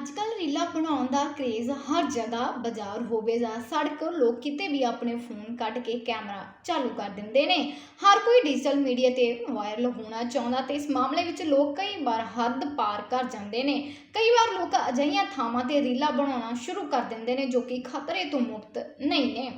ਅੱਜ ਕੱਲ ਰੀਲਾਂ ਬਣਾਉਣ ਦਾ ਕਰੇਜ਼ ਹਰ ਜਗ੍ਹਾ ਬਾਜ਼ਾਰ ਹੋਵੇ ਜਾਂ ਸੜਕ, ਲੋਕ ਕਿਤੇ ਵੀ ਆਪਣੇ ਫੋਨ ਕੱਢ ਕੇ ਕੈਮਰਾ ਚਾਲੂ ਕਰ ਦਿੰਦੇ ਨੇ। ਹਰ ਕੋਈ ਡਿਜੀਟਲ ਮੀਡੀਆ ਤੇ ਵਾਇਰਲ ਹੋਣਾ ਚਾਹੁੰਦਾ ਤੇ ਇਸ ਮਾਮਲੇ ਵਿੱਚ ਲੋਕ ਕਈ ਵਾਰ ਹੱਦ ਪਾਰ ਕਰ ਜਾਂਦੇ ਨੇ। ਕਈ ਵਾਰ ਲੋਕ ਅਜਿਹੀਆਂ ਥਾਵਾਂ ਤੇ ਰੀਲਾਂ ਬਣਾਉਣਾ ਸ਼ੁਰੂ ਕਰ ਦਿੰਦੇ ਨੇ ਜੋ ਕਿ ਖਤਰੇ ਤੋਂ ਮੁਕਤ ਨਹੀਂ ਨੇ।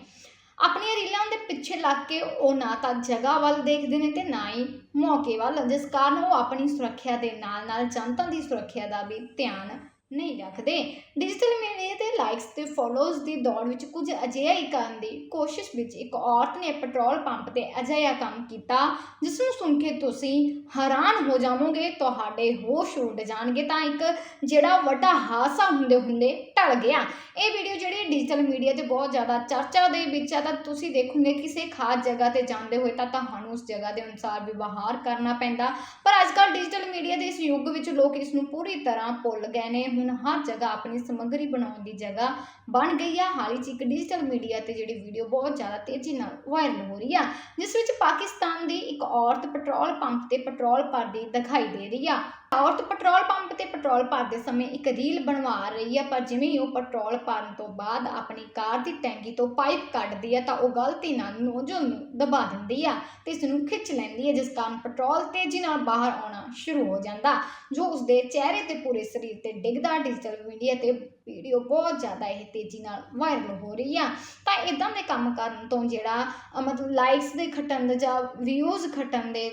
ਆਪਣੀਆਂ ਰੀਲਾਂ ਦੇ ਪਿੱਛੇ ਲੱਗ ਕੇ ਉਹ ਨਾ ਤਾਂ ਜਗ੍ਹਾ ਵੱਲ ਦੇਖਦੇ ਨੇ ਤੇ ਨਾ ਹੀ ਮੌਕੇ ਵੱਲ, ਜਿਸ ਕਾਰਨ ਉਹ ਆਪਣੀ ਸੁਰੱਖਿਆ ਦੇ ਨਾਲ ਨਾਲ ਜਨਤਾ ਦੀ ਸੁਰੱਖਿਆ ਦਾ ਵੀ ਧਿਆਨ ਨਹੀਂ ਰੱਖਦੇ। ਡਿਜੀਟਲ ਮੀਡੀਆ ਤੇ ਲਾਈਕਸ ਤੇ ਫੋਲੋਅਰਸ ਦੀ ਦੌੜ ਵਿੱਚ ਕੁਝ ਅਜਿਹਾ ਹੀ ਕਰਨ ਦੀ ਕੋਸ਼ਿਸ਼ ਵਿੱਚ ਇੱਕ ਔਰਤ ਨੇ ਪੈਟਰੋਲ ਪੰਪ ਤੇ ਅਜਿਹਾ ਕੰਮ ਕੀਤਾ ਜਿਸ ਨੂੰ ਸੁਣ ਕੇ ਤੁਸੀਂ ਹੈਰਾਨ ਹੋ ਜਾਵੋਗੇ, ਤੁਹਾਡੇ ਹੋਸ਼ ਉੱਡ ਜਾਣਗੇ। ਤਾਂ ਇੱਕ ਜਿਹੜਾ ਵੱਡਾ ਹਾਦਸਾ ਹੁੰਦੇ ਹੁੰਦੇ ਟਲ ਗਿਆ। ਇਹ ਵੀਡੀਓ ਜਿਹੜੀ ਡਿਜੀਟਲ ਮੀਡੀਆ ਤੇ ਬਹੁਤ ਜ਼ਿਆਦਾ ਚਰਚਾ ਦੇ ਵਿੱਚ ਆ, ਤਾਂ ਤੁਸੀਂ ਦੇਖੋਗੇ ਕਿਸੇ ਖਾਸ ਜਗ੍ਹਾ ਤੇ ਜਾਂਦੇ ਹੋਏ ਤਾਂ ਤੁਹਾਨੂੰ ਉਸ ਜਗ੍ਹਾ ਦੇ ਅਨੁਸਾਰ ਵਿਵਹਾਰ ਕਰਨਾ ਪੈਂਦਾ। ਪਰ ਅੱਜ ਕੱਲ੍ਹ ਡਿਜੀਟਲ ਮੀਡੀਆ ਦੇ ਇਸ ਯੁੱਗ ਵਿੱਚ ਲੋਕ ਇਸ ਨੂੰ ਪੂਰੀ ਤਰ੍ਹਾਂ ਭੁੱਲ ਗਏ ਨੇ। ਹੁਣ ਹਰ ਜਗ੍ਹਾ ਆਪਣੀ ਸਮੱਗਰੀ ਬਣਾਉਣ ਦੀ ਜਗ੍ਹਾ ਬਣ ਗਈ ਆ। ਹਾਲ ਹੀ 'ਚ ਇੱਕ ਡਿਜੀਟਲ ਮੀਡੀਆ ਤੇ ਜਿਹੜੀ ਵੀਡੀਓ ਬਹੁਤ ਜ਼ਿਆਦਾ ਤੇਜ਼ੀ ਨਾਲ ਵਾਇਰਲ ਹੋ ਰਹੀ ਆ, ਜਿਸ ਵਿੱਚ ਪਾਕਿਸਤਾਨ ਦੀ ਇੱਕ ਔਰਤ ਪੈਟਰੋਲ ਪੰਪ ਤੇ ਪੈਟਰੋਲ ਭਰਦੀ ਦਿਖਾਈ ਦੇ ਰਹੀ ਆ। ਔਰਤ ਪੈਟਰੋਲ ਪੰਪ ਤੇ ਪੈਟਰੋਲ ਭਰਦੇ ਸਮੇਂ ਇੱਕ ਰੀਲ ਬਣਵਾ ਰਹੀ ਆ, ਪਰ ਜਿਵੇਂ ਹੀ ਉਹ ਪੈਟਰੋਲ ਭਰਨ ਤੋਂ ਬਾਅਦ ਆਪਣੀ ਕਾਰ ਦੀ ਟੈਂਕੀ ਤੋਂ ਪਾਈਪ ਕੱਢਦੀ ਆ, ਤਾਂ ਉਹ ਗਲਤੀ ਨਾਲ ਨੋਜ਼ਲ ਨੂੰ ਦਬਾ ਦਿੰਦੀ ਆ ਤੇ ਇਸ ਨੂੰ ਖਿੱਚ ਲੈਂਦੀ ਹੈ ਜਿਸ ਕਾਰਨ ਪੈਟਰੋਲ ਤੇਜ਼ੀ ਨਾਲ ਬਾਹਰ ਆਉਣਾ ਸ਼ੁਰੂ ਹੋ ਜਾਂਦਾ, ਜੋ ਉਸਦੇ ਚਿਹਰੇ ਤੇ ਪੂਰੇ ਸਰੀਰ ਤੇ ਡਿੱਗਦਾ ਡਿਜੀਟਲ ਮੀਡੀਆ ਤੇ ਵੀਡੀਓ ਬਹੁਤ ਜ਼ਿਆਦਾ ਇਹ ਤੇਜ਼ੀ ਨਾਲ ਵਾਇਰਲ ਹੋ ਰਹੀ ਆ। ਤਾਂ ਇਦਾਂ ਦੇ ਕੰਮ ਕਰਨ ਤੋਂ ਜਿਹੜਾ ਮਤਲਬ ਲਾਈਕਸ ਦੇ ਖਟਣ ਦੇ ਜਾਂ ਵਿਊਜ਼ ਖਟਣ ਦੇ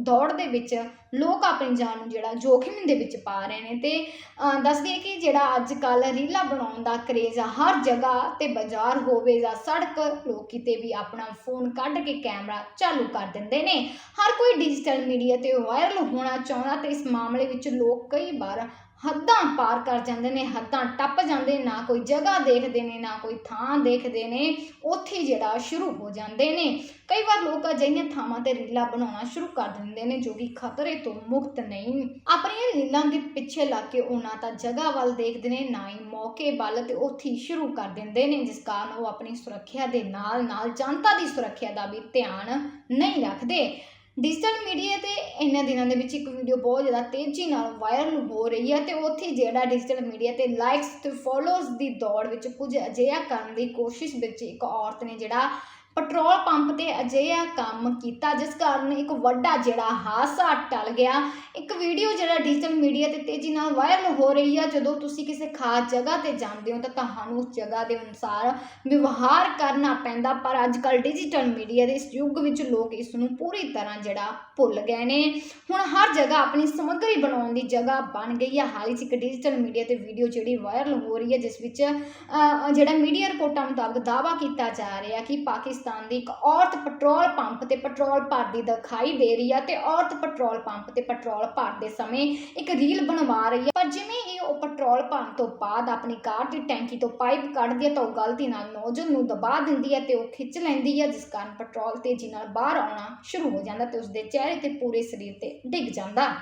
ਦੌੜ ਦੇ ਵਿੱਚ ਲੋਕ ਆਪਣੀ ਜਾਨ ਨੂੰ ਜਿਹੜਾ ਜੋਖਿਮ ਦੇ ਵਿੱਚ ਪਾ ਰਹੇ ਨੇ ਤੇ ਅ, ਦੱਸ ਦਈਏ ਕਿ ਜਿਹੜਾ ਅੱਜ ਕੱਲ ਰੀਲਾਂ ਬਣਾਉਣ ਦਾ ਕਰੇਜ਼ ਆ ਹਰ ਜਗ੍ਹਾ ਤੇ ਬਾਜ਼ਾਰ ਹੋਵੇ ਜਾਂ ਸੜਕ ਲੋਕ ਕਿਤੇ ਵੀ ਆਪਣਾ ਫੋਨ ਕੱਢ ਕੇ ਕੈਮਰਾ ਚਾਲੂ ਕਰ ਦਿੰਦੇ ਨੇ। ਹਰ ਕੋਈ ਡਿਜੀਟਲ ਮੀਡੀਆ ਤੇ ਵਾਇਰਲ ਹੋਣਾ ਚਾਹੁੰਦਾ ਤੇ ਇਸ ਮਾਮਲੇ ਵਿੱਚ ਲੋਕ ਕਈ ਵਾਰ ਹੱਦਾਂ ਪਾਰ ਕਰ ਜਾਂਦੇ ਨੇ, ਹੱਦਾਂ ਟੱਪ ਜਾਂਦੇ ਨਾ ਕੋਈ ਜਗ੍ਹਾ ਦੇਖਦੇ ਨੇ, ਨਾ ਕੋਈ ਥਾਂ ਦੇਖਦੇ ਨੇ, ਉੱਥੇ ਜਿਹੜਾ ਸ਼ੁਰੂ ਹੋ ਜਾਂਦੇ ਨੇ। ਕਈ ਵਾਰ ਲੋਕ ਅਜਿਹੀਆਂ ਥਾਵਾਂ ਤੇ ਰੀਲਾਂ ਬਣਾਉਣਾ ਸ਼ੁਰੂ ਕਰ ਦਿੰਦੇ ਨੇ ਜੋ ਕਿ ਖਤਰੇ ਤੋਂ ਮੁਕਤ ਨਹੀਂ। ਆਪਣੀਆਂ ਰੀਲਾਂ ਦੇ ਪਿੱਛੇ ਲੱਗ ਕੇ ਉਹ ਨਾ ਤਾਂ ਜਗ੍ਹਾ ਵੱਲ ਦੇਖਦੇ ਨੇ, ਨਾ ਹੀ ਮੌਕੇ ਵੱਲ ਤੇ ਉੱਥੇ ਸ਼ੁਰੂ ਕਰ ਦਿੰਦੇ ਨੇ, ਜਿਸ ਕਾਰਨ ਉਹ ਆਪਣੀ ਸੁਰੱਖਿਆ ਦੇ ਨਾਲ ਨਾਲ ਜਨਤਾ ਦੀ ਸੁਰੱਖਿਆ ਦਾ ਵੀ ਧਿਆਨ ਨਹੀਂ ਰੱਖਦੇ। ਡਿਜੀਟਲ ਮੀਡੀਆ ਤੇ ਇਹਨਾਂ ਦਿਨਾਂ ਦੇ ਵਿੱਚ ਇੱਕ ਵੀਡੀਓ ਬਹੁਤ ਜ਼ਿਆਦਾ ਤੇਜ਼ੀ ਨਾਲ ਵਾਇਰਲ ਹੋ ਰਹੀ ਹੈ ਤੇ ਉੱਥੇ ਜਿਹੜਾ ਡਿਜੀਟਲ ਮੀਡੀਆ ਤੇ ਲਾਈਕਸ ਤੇ ਫੋਲੋਅਰਸ ਦੀ ਦੌੜ ਵਿੱਚ ਕੁਝ ਅਜਿਹਾ ਕਰਨ ਦੀ ਕੋਸ਼ਿਸ਼ ਵਿੱਚ ਇੱਕ ਔਰਤ ਨੇ ਜਿਹੜਾ ਪੈਟਰੋਲ ਪੰਪ ਤੇ ਅਜਿਹਾ ਕੰਮ ਕੀਤਾ, ਜਿਸ ਕਾਰਨ ਇੱਕ ਵੱਡਾ ਜਿਹੜਾ ਹਾਦਸਾ ਟਲ ਗਿਆ। ਇੱਕ ਵੀਡੀਓ ਜਿਹੜਾ ਡਿਜੀਟਲ ਮੀਡੀਆ ਤੇ ਤੇਜ਼ੀ ਨਾਲ ਵਾਇਰਲ ਹੋ ਰਹੀ ਹੈ ਜਦੋਂ ਤੁਸੀਂ ਕਿਸੇ ਖਾਸ ਜਗ੍ਹਾ ਤੇ ਜਾਂਦੇ ਹੋ ਤਾਂ ਤੁਹਾਨੂੰ ਉਸ ਜਗ੍ਹਾ ਦੇ ਅਨੁਸਾਰ ਵਿਵਹਾਰ ਕਰਨਾ ਪੈਂਦਾ। ਪਰ ਅੱਜ ਕੱਲ ਡਿਜੀਟਲ ਮੀਡੀਆ ਦੇ ਇਸ ਯੁੱਗ ਵਿੱਚ ਲੋਕ ਇਸ ਨੂੰ ਪੂਰੀ ਤਰ੍ਹਾਂ ਜਿਹੜਾ ਭੁੱਲ ਗਏ ਨੇ। ਹੁਣ ਹਰ ਜਗ੍ਹਾ ਆਪਣੀ ਸਮੱਗਰੀ ਬਣਾਉਣ ਦੀ ਜਗ੍ਹਾ ਬਣ ਗਈ ਹੈ ਹਾਲ ਹੀ 'ਚ ਇੱਕ ਡਿਜੀਟਲ ਮੀਡੀਆ ਤੇ ਵੀਡੀਓ ਜਿਹੜੀ ਵਾਇਰਲ ਹੋ ਰਹੀ ਹੈ ਜਿਸ ਵਿੱਚ ਜਿਹੜਾ ਮੀਡੀਆ ਰਿਪੋਰਟਾਂ ਮੁਤਾਬਕ ਦਾਅਵਾ ਕੀਤਾ ਜਾ ਰਿਹਾ ਕਿ ਪਾਕਿਸਤਾਨ ਦੀ ਇੱਕ ਔਰਤ ਪੈਟਰੋਲ ਪੰਪ ਤੇ ਪੈਟਰੋਲ ਭਰਦੀ ਦਿਖਾਈ ਦੇ ਰਹੀ ਹੈ ਤੇ ਔਰਤ ਪੈਟਰੋਲ ਪੰਪ ਤੇ ਪੈਟਰੋਲ ਭਰਦੇ ਸਮੇਂ ਇੱਕ ਰੀਲ ਬਣਵਾ ਰਹੀ ਹੈ ਪਰ ਜਿਵੇਂ ਹੀ ਉਹ ਪੈਟਰੋਲ ਭਰਨ ਤੋਂ ਬਾਅਦ ਆਪਣੀ ਕਾਰ ਦੀ ਟੈਂਕੀ ਤੋਂ ਪਾਈਪ ਕੱਢਦੀ ਹੈ ਤਾਂ ਉਹ ਗਲਤੀ ਨਾਲ ਨੌਜਵਾਨ ਨੂੰ ਦਬਾ ਦਿੰਦੀ ਹੈ ਤੇ ਉਹ ਖਿੱਚ ਲੈਂਦੀ ਹੈ ਜਿਸ ਕਾਰਨ ਪੈਟਰੋਲ ਤੇਜ਼ੀ ਨਾਲ ਬਾਹਰ ਆਉਣਾ ਸ਼ੁਰੂ ਹੋ ਜਾਂਦਾ ਤੇ ਉਸਦੇ ਚਿਹਰੇ ਤੇ ਪੂਰੇ ਸਰੀਰ ਤੇ ਡਿੱਗ ਜਾਂਦਾ।